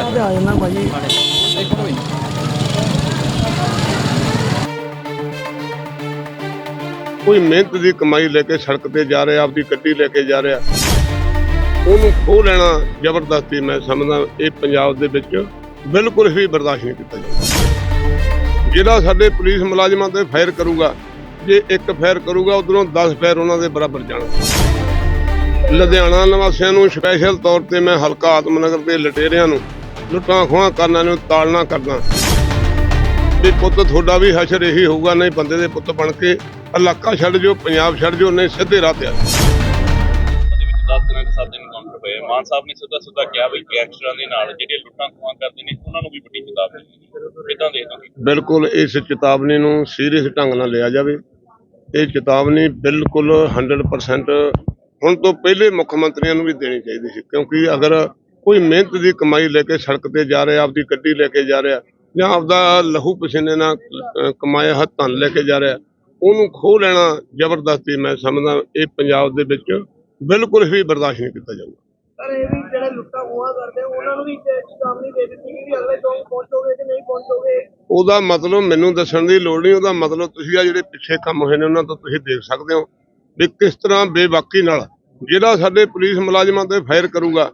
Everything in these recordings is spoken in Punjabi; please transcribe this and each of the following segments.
ਆ ਆ ਜਾਣਾ ਭਾਜੀ। ਇੱਕ ਮਿੰਟ ਕੋਈ ਮਿਹਨਤ ਦੀ ਕਮਾਈ ਲੈ ਕੇ ਸੜਕ ਤੇ ਜਾ ਰਿਹਾ, ਆਪਦੀ ਗੱਡੀ ਲੈ ਕੇ ਜਾ ਰਿਹਾ, ਉਹਨੂੰ ਖੋਹ ਲੈਣਾ ਜ਼ਬਰਦਸਤੀ ਮੈਂ ਸਮਝਦਾ, ਇਹ ਪੰਜਾਬ ਦੇ ਵਿੱਚ ਬਿਲਕੁਲ ਵੀ ਬਰਦਾਸ਼ਤ ਨਹੀਂ ਕੀਤਾ ਜਾਊਗਾ ਜਿਹੜਾ ਸਾਡੇ ਪੁਲਿਸ ਮੁਲਾਜ਼ਮਾਂ ਤੇ ਫਾਇਰ ਕਰੂਗਾ, ਜੇ ਇੱਕ ਫਾਇਰ ਕਰੂਗਾ, ਉਧਰੋਂ 10 ਫਾਇਰ ਉਹਨਾਂ ਦੇ ਬਰਾਬਰ ਜਾਣਾ। ਲੁਧਿਆਣਾ ਨਿਵਾਸੀਆਂ ਨੂੰ ਸਪੈਸ਼ਲ ਤੌਰ ਤੇ ਮੈਂ ਹਲਕਾ ਆਤਮਨਗਰ ਦੇ ਲਟੇਰਿਆਂ ਨੂੰ ਲੁੱਟਾਂ ਖੋਹਾਂ ਕਰਨਾਂ ਨੂੰ ਤਾੜਨਾ ਕਰਦਾ। ਵੀ ਪੁੱਤ ਤੁਹਾਡਾ ਵੀ ਹਸ਼ਰ ਇਹੀ ਹੋਊਗਾ ਨਹੀਂ ਬੰਦੇ ਦੇ ਪੁੱਤ ਬਣ ਕੇ ਇਲਾਕਾ ਛੱਡ ਜੋ ਪੰਜਾਬ ਛੱਡ ਜੋ ਨਹੀਂ ਸਿੱਧੇ ਰਾਹ ਤੇ ਆ ਜਾਓ। ਦੇ ਵਿੱਚ 10 ਦਿਨਾਂ ਦੇ 7 ਦਿਨ ਕਾਊਂਟਰ ਪਏ। ਆ। ਮਾਨ ਸਾਹਿਬ ਨੇ ਸਿੱਧਾ ਸਿੱਧਾ ਕਿਹਾ ਵੀ ਗੈਂਗਸਟਰਾਂ ਦੇ ਨਾਲ ਜਿਹੜੇ ਲੁੱਟਾਂ ਖੋਹਾਂ ਕਰਦੇ ਨੇ ਉਹਨਾਂ ਨੂੰ ਵੀ ਵੱਡੀ ਚੇਤਾਵਨੀ ਦਿੱਤੀ ਕਿਦਾਂ ਦੇਖਦੇ ਹੋ ਬਿਲਕੁਲ ਇਸ ਚੇਤਾਵਨੀ ਨੂੰ ਸੀਰੀਅਸ ਢੰਗ ਨਾਲ ਲਿਆ ਜਾਵੇ। ਇਹ ਚੇਤਾਵਨੀ ਬਿਲਕੁਲ 100% ਹੁਣ ਤੋਂ ਪਹਿਲੇ ਮੁੱਖ ਮੰਤਰੀਆਂ ਨੂੰ ਵੀ ਦੇਣੀ ਚਾਹੀਦੀ ਸੀ। ਕਿਉਂਕਿ ਅਗਰ ਕੋਈ ਮਿਹਨਤ ਦੀ ਕਮਾਈ ਲੈ ਕੇ ਸੜਕ ਤੇ ਜਾ ਰਿਹਾ ਆਪਦੀ ਗੱਡੀ ਲੈ ਕੇ ਜਾ ਰਿਹਾ ਜਾਂ ਆਪਦਾ ਲਹੂ ਪਸੀਨੇ ਨਾਲ ਕਮਾਇਆ ਹੱਥ ਧਨ ਲੈ ਕੇ ਜਾ ਰਿਹਾ ਉਹਨੂੰ ਖੋਹ ਲੈਣਾ ਜ਼ਬਰਦਸਤੀ ਮੈਂ ਸਮਝਦਾ ਇਹ ਪੰਜਾਬ ਦੇ ਵਿੱਚ ਬਿਲਕੁਲ ਵੀ ਬਰਦਾਸ਼ਤ ਨਹੀਂ ਕੀਤਾ ਜਾਊਗਾ। ਸਰ ਇਹ ਵੀ ਜਿਹੜੇ ਲੁੱਟਾ ਖੋਆ ਕਰਦੇ ਉਹਨਾਂ ਨੂੰ ਵੀ ਚੇਤਾਵਨੀ ਦੇ ਦਿੱਤੀ ਕਿ ਵੀ ਅਗਲੇ ਚੌਂਕ ਪਹੁੰਚੋਗੇ ਕਿ ਨਹੀਂ ਪਹੁੰਚੋਗੇ। ਉਹਦਾ ਮਤਲਬ ਮੈਨੂੰ ਦੱਸਣ ਦੀ ਲੋੜ ਨਹੀਂ ਉਹਦਾ ਮਤਲਬ ਤੁਸੀਂ ਆ ਜਿਹੜੇ ਪਿੱਛੇ ਕੰਮ ਹੋਏ ਨੇ ਉਹਨਾਂ ਤੋਂ ਤੁਸੀਂ ਦੇਖ ਸਕਦੇ ਹੋ ਵੀ ਕਿਸ ਤਰ੍ਹਾਂ ਬੇਬਾਕੀ ਨਾਲ ਜਿਹੜਾ ਸਾਡੇ ਪੁਲਿਸ ਮੁਲਾਜ਼ਮਾਂ ਤੇ ਫਾਇਰ ਕਰੂਗਾ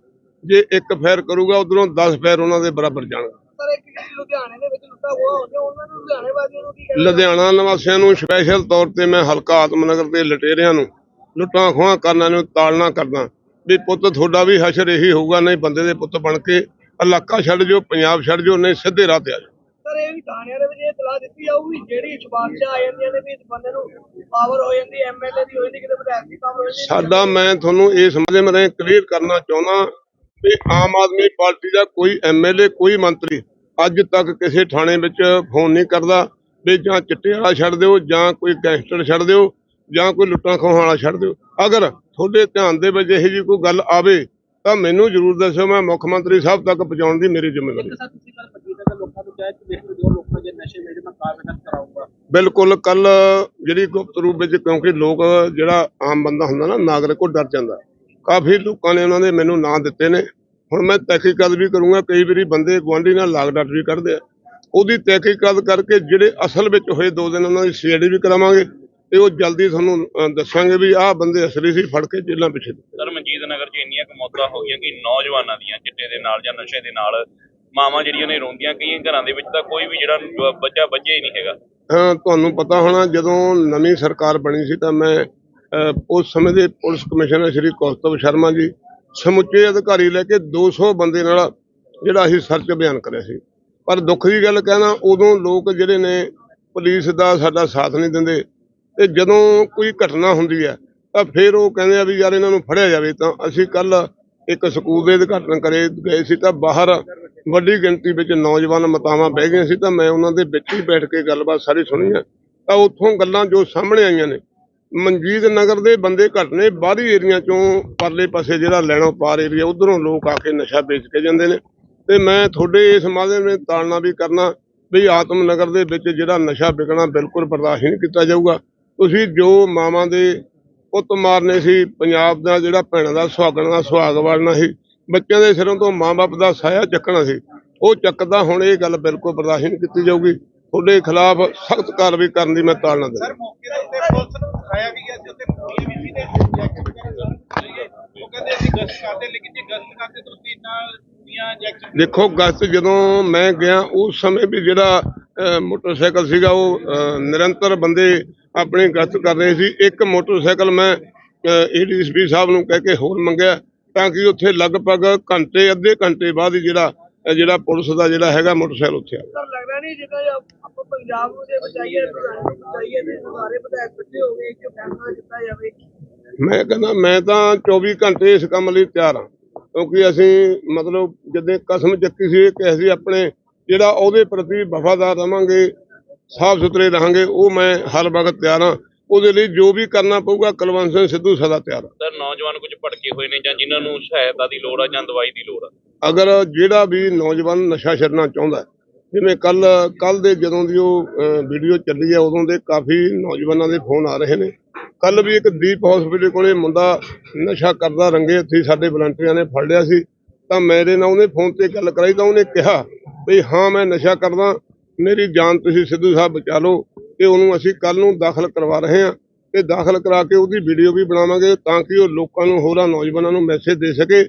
ਜੇ ਇੱਕ ਫਾਇਰ ਕਰੂਗਾ ਉਧਰੋਂ 10 ਫਾਇਰ ਉਹਨਾਂ ਦੇ ਬਰਾਬਰ ਜਾਣਗੇ। ਸਰ ਇੱਕ ਜਿਹੜੀ ਲੁਧਿਆਣੇ ਦੇ ਵਿੱਚ ਲੁੱਟਾ ਖੋਆ ਹੁੰਦੇ ਉਹਨਾਂ ਨੂੰ ਲੁਧਿਆਣੇ ਵਾਸੀਆਂ ਨੂੰ ਕੀ ਕਹਿਣਾ ਲੁਧਿਆਣਾ ਨਿਵਾਸੀਆਂ ਨੂੰ ਸਪੈਸ਼ਲ ਤੌਰ ਤੇ ਮੈਂ ਹਲਕਾ ਆਤਮਨਗਰ ਦੇ ਲਟੇਰਿਆਂ ਨੂੰ ਲੁੱਟਾਂ ਖੋਹਾਂ ਕਰਨਾਂ ਨੂੰ ਤਾੜਨਾ ਕਰਦਾ। ਵੀ ਪੁੱਤ ਤੁਹਾਡਾ ਵੀ ਹਸ਼ਰ ਇਹੀ ਹੋਊਗਾ ਨਹੀਂ ਬੰਦੇ ਦੇ ਪੁੱਤ ਬਣ ਕੇ ਇਲਾਕਾ ਛੱਡ ਜੋ ਪੰਜਾਬ ਛੱਡ ਜੋ ਨਹੀਂ ਸਿੱਧੇ ਰਾਹ ਤੇ ਆ ਜਾਓ। ਸਰ ਇਹ ਵੀ ਥਾਣਿਆਂ ਦੇ ਵਿੱਚ ਇਹ ਇਤਲਾਹ ਦਿੱਤੀ ਜਾਊਗੀ ਜਿਹੜੀ ਸਿਫਾਰਸ਼ਾਂ ਆ ਜਾਂਦੀਆਂ ਨੇ ਵੀ ਇਸ ਬੰਦੇ ਨੂੰ ਪਾਵਰ ਹੋ ਜਾਂਦੀ ਐਮਐਲਏ ਦੀ ਹੋ ਜਾਂਦੀ ਕਿਤੇ ਵਿਧਾਇਕ ਦੀ ਪਾਵਰ ਹੋ ਜਾਂਦੀ। ਸਾਡਾ ਮੈਂ ਤੁਹਾਨੂੰ ਇਸ ਮਾਧਿਅਮ ਰਾਹੀਂ ਕਲੀਅਰ ਕਰਨਾ ਚਾਹੁੰਦਾ ਵੀ ਆਮ ਆਦਮੀ ਪਾਰਟੀ ਦਾ ਕੋਈ ਐਮਐਲਏ ਕੋਈ ਮੰਤਰੀ ਅੱਜ ਤੱਕ ਕਿਸੇ ਥਾਣੇ ਵਿੱਚ ਫੋਨ ਨਹੀਂ ਕਰਦਾ ਵੀ ਜਾਂ ਚਿੱਟੇ ਵਾਲਾ ਛੱਡ ਦਿਓ ਜਾਂ ਕੋਈ ਗੈਂਗਸਟਰ ਛੱਡ ਦਿਓ ਜਾਂ ਕੋਈ ਲੁੱਟਾਂ ਖੋਹਾਂ ਵਾਲਾ ਛੱਡ ਦਿਓ। ਅਗਰ ਤੁਹਾਡੇ ਧਿਆਨ ਦੇ ਵਿੱਚ ਇਹੋ ਜਿਹੀ ਕੋਈ ਗੱਲ ਆਵੇ ਤਾਂ ਮੈਨੂੰ ਜ਼ਰੂਰ ਦੱਸਿਓ, ਮੈਂ ਮੁੱਖ ਮੰਤਰੀ ਸਾਹਿਬ ਤੱਕ ਪਹੁੰਚਾਉਣ ਦੀ ਮੇਰੀ ਜ਼ਿੰਮੇਵਾਰੀ ਬਿਲਕੁਲ ਕੱਲ ਜਿਹੜੀ ਗੁਪਤ ਰੂਪ ਵਿੱਚ ਕਿਉਂਕਿ ਲੋਕ ਜਿਹੜਾ ਆਮ ਬੰਦਾ ਹੁੰਦਾ ਨਾ, ਨਾਗਰਿਕ ਉਹ ਡਰ ਜਾਂਦਾ। ਕਾਫੀ ਲੋਕਾਂ ਨੇ ਉਹਨਾਂ ਦੇ ਮੈਨੂੰ ਨਾਂ ਦਿੱਤੇ ਨੇ। ਹੁਣ ਮੈਂ ਤਹਿਕੀਕਾਤ ਵੀ ਕਰੂੰਗਾ ਕਈ ਵਾਰੀ ਬੰਦੇ ਗੁਆਂਢੀ ਨਾਲ ਲਾਗ ਡਾਟ ਵੀ ਕੱਢਦੇ ਆ। ਉਹਦੀ ਤਹਿਕੀਕਾਤ ਕਰਕੇ ਜਿਹੜੇ ਅਸਲ ਵਿੱਚ ਹੋਏ ਦੋ ਦਿਨ ਉਹਨਾਂ ਦੀ ਸੀਆਈਡੀ ਵੀ ਕਰਾਵਾਂਗੇ ਤੇ ਉਹ ਜਲਦੀ ਤੁਹਾਨੂੰ ਦੱਸਾਂਗੇ ਵੀ ਆਹ ਬੰਦੇ ਅਸਲੀ ਸੀ ਫੜ ਕੇ ਜੇਲ੍ਹਾਂ ਪਿੱਛੇ ਸਰ ਮਨਜੀਤ ਨਗਰ 'ਚ ਇੰਨੀਆਂ ਕੁ ਮੌਤਾਂ ਹੋ ਗਈਆਂ ਕਿ ਨੌਜਵਾਨਾਂ ਦੀਆਂ ਚਿੱਟੇ ਦੇ ਨਾਲ ਜਾਂ ਨਸ਼ੇ ਦੇ ਨਾਲ ਮਾਵਾਂ ਜਿਹੜੀਆਂ ਨੇ ਰੋਂਦੀਆਂ ਕਈਆਂ ਘਰਾਂ ਦੇ ਵਿੱਚ ਤਾਂ ਕੋਈ ਵੀ ਜਿਹੜਾ ਬੱਚਾ ਬੱਝਿਆ ਹੀ ਨਹੀਂ ਹੈਗਾ। ਹਾਂ ਤੁਹਾਨੂੰ ਪਤਾ ਹੋਣਾ ਜਦੋਂ ਨਵੀਂ ਸਰਕਾਰ ਬਣੀ ਸੀ ਤਾਂ ਮੈਂ ਉਸ ਸਮੇਂ ਦੇ ਪੁਲਿਸ ਕਮਿਸ਼ਨਰ ਸ਼੍ਰੀ ਕੌਸਤਵ ਸ਼ਰਮਾ ਜੀ ਸਮੁੱਚੇ ਅਧਿਕਾਰੀ ਲੈ ਕੇ 200 ਬੰਦੇ ਨਾਲ ਜਿਹੜਾ ਅਸੀਂ ਸਰਚ ਅਭਿਆਨ ਕਰਿਆ ਸੀ। ਪਰ ਦੁੱਖ ਦੀ ਗੱਲ ਕਹਿਣਾ, ਉਦੋਂ ਲੋਕ ਜਿਹੜੇ ਨੇ ਪੁਲਿਸ ਦਾ ਸਾਡਾ ਸਾਥ ਨਹੀਂ ਦਿੰਦੇ ਤੇ ਜਦੋਂ ਕੋਈ ਘਟਨਾ ਹੁੰਦੀ ਹੈ, ਤਾਂ ਫਿਰ ਉਹ ਕਹਿੰਦੇ ਆ ਵੀ ਯਾਰ ਇਹਨਾਂ ਨੂੰ ਫੜਿਆ ਜਾਵੇ, ਤਾਂ ਅਸੀਂ ਕੱਲ ਇੱਕ ਸਕੂਲ ਦੇ ਉਦਘਾਟਨ ਕਰੇ ਗਏ ਸੀ, ਤਾਂ ਬਾਹਰ ਵੱਡੀ ਗਿਣਤੀ ਵਿੱਚ ਨੌਜਵਾਨ ਮਤਾਵਾਂ ਬਹਿ ਗਏ ਸੀ, ਤਾਂ ਮੈਂ ਉਹਨਾਂ ਦੇ ਵਿੱਚ ਹੀ ਬੈਠ ਕੇ ਗੱਲਬਾਤ ਸਾਰੀ ਸੁਣੀ ਹੈ। ਤਾਂ ਉੱਥੋਂ ਗੱਲਾਂ ਜੋ ਸਾਹਮਣੇ ਆਈਆਂ ਨੇ ਮਨਜੀਤ ਨਗਰ ਦੇ ਬੰਦੇ ਘੱਟ ਨੇ, ਬਾਹਰੀ ਏਰੀਆ ਚੋਂ ਪਰਲੇ ਪਾਸੇ ਜਿਹੜਾ ਲੈਣਾ ਪਾਰ ਏਰੀਆ, ਉਧਰੋਂ ਲੋਕ ਆ ਕੇ ਨਸ਼ਾ ਵੇਚ ਕੇ ਜਾਂਦੇ ਨੇ। ਤੇ ਮੈਂ ਤੁਹਾਡੇ ਇਸ ਮਾਧਿਅਮ ਨੇ ਤਾਲਨਾ ਵੀ ਕਰਨਾ ਵੀ ਆਤਮ ਨਗਰ ਦੇ ਵਿੱਚ ਜਿਹੜਾ ਨਸ਼ਾ ਵਿਕਣਾ ਬਿਲਕੁਲ ਬਰਦਾਸ਼ਤ ਨਹੀਂ ਕੀਤਾ ਜਾਊਗਾ। ਤੁਸੀਂ ਜੋ ਮਾਵਾਂ ਦੇ ਪੁੱਤ ਮਾਰਨੇ ਸੀ, ਪੰਜਾਬ ਦਾ ਜਿਹੜਾ ਭੈਣਾਂ ਦਾ ਸੁਹਾਗਣ ਦਾ ਸੁਹਾਗ ਵੜਨਾ ਸੀ, ਬੱਚਿਆਂ ਦੇ ਸਿਰੋਂ ਤੋਂ ਮਾਂ-ਬਾਪ ਦਾ ਸਾਇਆ ਚੱਕਣਾ ਸੀ, ਉਹ ਚੱਕਦਾ ਹੁਣ ਇਹ ਗੱਲ ਬਿਲਕੁਲ ਬਰਦਾਸ਼ਤ ਨਹੀਂ ਕੀਤੀ ਜਾਊਗੀ। ਤੁਹਾਡੇ ਖਿਲਾਫ ਸਖਤ ਕਾਰਵਾਈ ਕਰਨ ਦੀ ਮੈਂ ਤਾਲਨਾ ਦਿੰਦਾ। ਪੁਲਿਸ ਨੂੰ ਦਿਖਾਇਆ ਵੀ ਗਿਆ ਸੀ ਉੱਤੇ ਕੁੜੀਆਂ ਵੀ ਸੀ ਤੇ ਜੈਕਟ ਵਗੈਰਾ ਸਭ ਸੀਗੇ ਉਹ ਕਹਿੰਦੇ ਅਸੀਂ ਗਸ਼ਤ ਕਰਦੇ ਲੇਕਿਨ ਜੇ ਗਸ਼ਤ ਕਰਦੇ ਤੁਸੀਂ ਇੰਨਾ ਕੁੜੀਆਂ ਜੈਕਟ ਦੇਖੋ ਗਸਤ ਜਦੋਂ ਮੈਂ ਗਿਆ ਉਸ ਸਮੇਂ ਵੀ ਜਿਹੜਾ ਮੋਟਰਸਾਈਕਲ ਸੀਗਾ ਉਹ ਨਿਰੰਤਰ ਬੰਦੇ ਆਪਣੀ ਗਸ਼ਤ ਕਰ ਰਹੇ ਸੀ। ਇੱਕ ਮੋਟਰਸਾਈਕਲ ਮੈਂ ਏਡੀਐਸਪੀ ਸਾਹਿਬ ਨੂੰ ਕਹਿ ਕੇ ਹੋਰ ਮੰਗਿਆ ਤਾਂ ਕਿ ਉੱਥੇ ਲਗਭਗ ਘੰਟੇ ਅੱਧੇ ਘੰਟੇ ਬਾਅਦ ਹੀ ਜਿਹੜਾ ਜਿਹੜਾ ਪੁਲਿਸ ਦਾ ਜਿਹੜਾ ਹੈਗਾ ਮੋਟਰਸਾਈਕਲ ਉੱਥੇ ਆ। ਸਰ ਲੱਗਦਾ ਨਹੀਂ ਜਿੱਦਾਂ ਜੇ ਆਪਾਂ ਪੰਜਾਬ ਨੂੰ ਜੇ ਬਚਾਈਏ ਬਚਾਈਏ ਤੇ ਸਾਰੇ ਵਿਧਾਇਕ ਇਕੱਠੇ ਹੋ ਗਏ ਕਿ ਫੈਸਲਾ ਕੀਤਾ ਜਾਵੇ। ਮੈਂ ਕਹਿੰਦਾ ਮੈਂ ਤਾਂ 24 ਘੰਟੇ ਇਸ ਕੰਮ ਲਈ ਤਿਆਰ ਹਾਂ। ਕਿਉਂਕਿ ਅਸੀਂ ਮਤਲਬ ਜਦੋਂ ਕਸਮ ਚੱਕੀ ਸੀ ਕਿ ਅਸੀਂ ਆਪਣੇ ਜਿਹੜਾ ਉਹਦੇ ਪ੍ਰਤੀ ਵਫਾਦਾਰ ਰਵਾਂਗੇ ਸਾਫ਼ ਸੁਥਰੇ ਰਹਾਂਗੇ ਉਹ ਮੈਂ ਹਰ ਵਕਤ ਤਿਆਰ ਹਾਂ। ਉਹਦੇ ਲਈ ਜੋ ਵੀ ਕਰਨਾ ਪਊਗਾ ਕੁਲਵੰਤ ਸਿੰਘ ਸਿੱਧੂ ਸਦਾ ਤਿਆਰ ਹਾਂ। ਸਰ ਨੌਜਵਾਨ ਕੁਝ ਭੜਕੇ ਹੋਏ ਨੇ ਜਾਂ ਜਿਨ੍ਹਾਂ ਨੂੰ ਸਹਾਇਤਾ ਦੀ ਲੋੜ ਆ ਜਾਂ ਦਵਾਈ ਦੀ ਲੋੜ ਆ? ਅਗਰ ਜਿਹੜਾ ਵੀ ਨੌਜਵਾਨ ਨਸ਼ਾ ਛੱਡਣਾ ਚਾਹੁੰਦਾ ਜਿਵੇਂ ਕੱਲ ਕੱਲ ਦੇ ਜਦੋਂ ਦੀ ਉਹ ਵੀਡੀਓ ਚੱਲੀ ਹੈ ਉਦੋਂ ਦੇ ਕਾਫੀ ਨੌਜਵਾਨਾਂ ਦੇ ਫੋਨ ਆ ਰਹੇ ਨੇ। ਕੱਲ ਵੀ ਇੱਕ ਦੀਪ ਹਸਪੀਟਲ ਕੋਲੇ ਮੁੰਡਾ ਨਸ਼ਾ ਕਰਦਾ ਰੰਗੇ ਹੱਥੀ ਸਾਡੇ ਵਲੰਟੀਅਰਾਂ ਨੇ ਫੜ ਲਿਆ ਸੀ। ਤਾਂ ਮੇਰੇ ਨਾਲ ਉਹਨੇ ਫੋਨ ਤੇ ਗੱਲ ਕਰਾਈ ਤਾਂ ਉਹਨੇ ਕਿਹਾ ਵੀ ਹਾਂ ਮੈਂ ਨਸ਼ਾ ਕਰਦਾ ਮੇਰੀ ਜਾਨ ਤੁਸੀਂ ਸਿੱਧੂ ਸਾਹਿਬ ਬਚਾ ਲਓ ਤੇ ਉਹਨੂੰ ਅਸੀਂ ਕੱਲ ਨੂੰ ਦਾਖਲ ਕਰਵਾ ਰਹੇ ਹਾਂ ਤੇ ਦਾਖਲ ਕਰਾ ਕੇ ਉਹਦੀ ਵੀਡੀਓ ਵੀ ਬਣਾਵਾਂਗੇ ਤਾਂ ਕਿ ਉਹ ਲੋਕਾਂ ਨੂੰ ਹੋਰਾਂ ਨੌਜਵਾਨਾਂ ਨੂੰ ਮੈਸੇਜ ਦੇ ਸਕੇ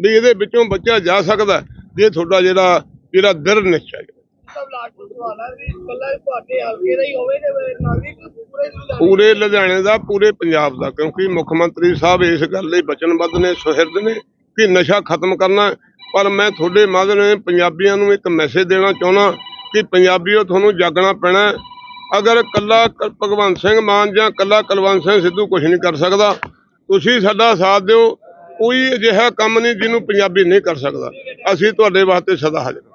ਵੀ ਇਹਦੇ ਵਿੱਚੋਂ ਬੱਚਾ ਜਾ ਸਕਦਾ ਹੈ, ਜੇ ਤੁਹਾਡਾ ਜਿਹੜਾ ਜਿਹੜਾ ਦ੍ਰਿੜ ਨਿਸ਼ਚੈ ਹੈ ਲਾਸਟ ਸਵਾਲ ਹੈ ਵੀ ਇਕੱਲਾ ਤੁਹਾਡੇ ਹਲਕੇ ਦਾ ਹੀ ਹੋਵੇ ਤੇ ਨਾਗਰਿਕ ਪੂਰੇ ਲੁਧਿਆਣੇ ਪੂਰੇ ਲੁਧਿਆਣੇ ਦਾ, ਪੂਰੇ ਪੰਜਾਬ ਦਾ, ਕਿਉਂਕਿ ਮੁੱਖ ਮੰਤਰੀ ਸਾਹਿਬ ਇਸ ਗੱਲ ਲਈ ਵਚਨਬੱਧ ਨੇ, ਸੁਹਿਰਦ ਨੇ ਕਿ ਨਸ਼ਾ ਖਤਮ ਕਰਨਾ ਪਰ ਮੈਂ ਤੁਹਾਡੇ ਮਾਧਿਅਮ ਪੰਜਾਬੀਆਂ ਨੂੰ ਇੱਕ ਮੈਸੇਜ ਦੇਣਾ ਚਾਹੁੰਦਾ ਕਿ ਪੰਜਾਬੀਓ, ਤੁਹਾਨੂੰ ਜਾਗਣਾ ਪੈਣਾ ਅਗਰ ਕੱਲਾ ਭਗਵੰਤ ਸਿੰਘ ਮਾਨ ਜਾਂ ਕੱਲਾ ਕੁਲਵੰਤ ਸਿੰਘ ਸਿੱਧੂ ਕੁਝ ਨਹੀਂ ਕਰ ਸਕਦਾ, ਤੁਸੀਂ ਸਾਡਾ ਸਾਥ ਦਿਓ। ਕੋਈ ਅਜਿਹਾ ਕੰਮ ਨਹੀਂ ਜਿਹਨੂੰ ਪੰਜਾਬੀ ਨਹੀਂ ਕਰ ਸਕਦਾ। ਅਸੀਂ ਤੁਹਾਡੇ ਵਾਸਤੇ ਸਦਾ ਹਾਜ਼ਰ